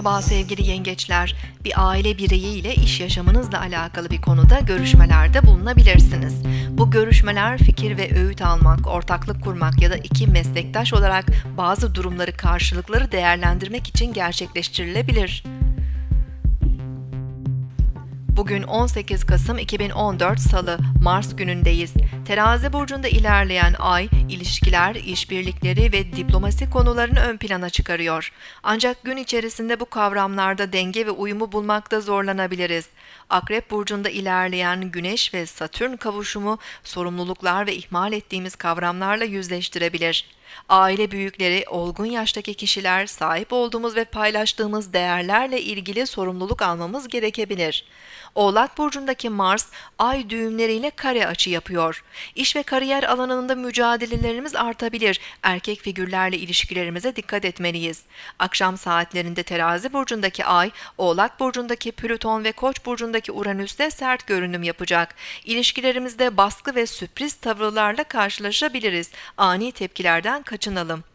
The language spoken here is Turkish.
Merhaba sevgili yengeçler. Bir aile bireyi ile iş yaşamınızla alakalı bir konuda görüşmelerde bulunabilirsiniz. Bu görüşmeler fikir ve öğüt almak, ortaklık kurmak ya da iki meslektaş olarak bazı durumları karşılıkları değerlendirmek için gerçekleştirilebilir. Bugün 18 Kasım 2014 Salı, Mars günündeyiz. Terazi burcunda ilerleyen ay, ilişkiler, işbirlikleri ve diplomasi konularını ön plana çıkarıyor. Ancak gün içerisinde bu kavramlarda denge ve uyumu bulmakta zorlanabiliriz. Akrep burcunda ilerleyen Güneş ve Satürn kavuşumu sorumluluklar ve ihmal ettiğimiz kavramlarla yüzleştirebilir. Aile büyükleri, olgun yaştaki kişiler sahip olduğumuz ve paylaştığımız değerlerle ilgili sorumluluk almamız gerekebilir. Oğlak burcundaki Mars ay düğümleriyle kare açı yapıyor. İş ve kariyer alanında mücadelelerimiz artabilir. Erkek figürlerle ilişkilerimize dikkat etmeliyiz. Akşam saatlerinde Terazi burcundaki ay, Oğlak burcundaki Plüton ve Koç burcundaki Uranüs'te sert görünüm yapacak. İlişkilerimizde baskı ve sürpriz tavırlarla karşılaşabiliriz. Ani tepkilerden kaçınalım.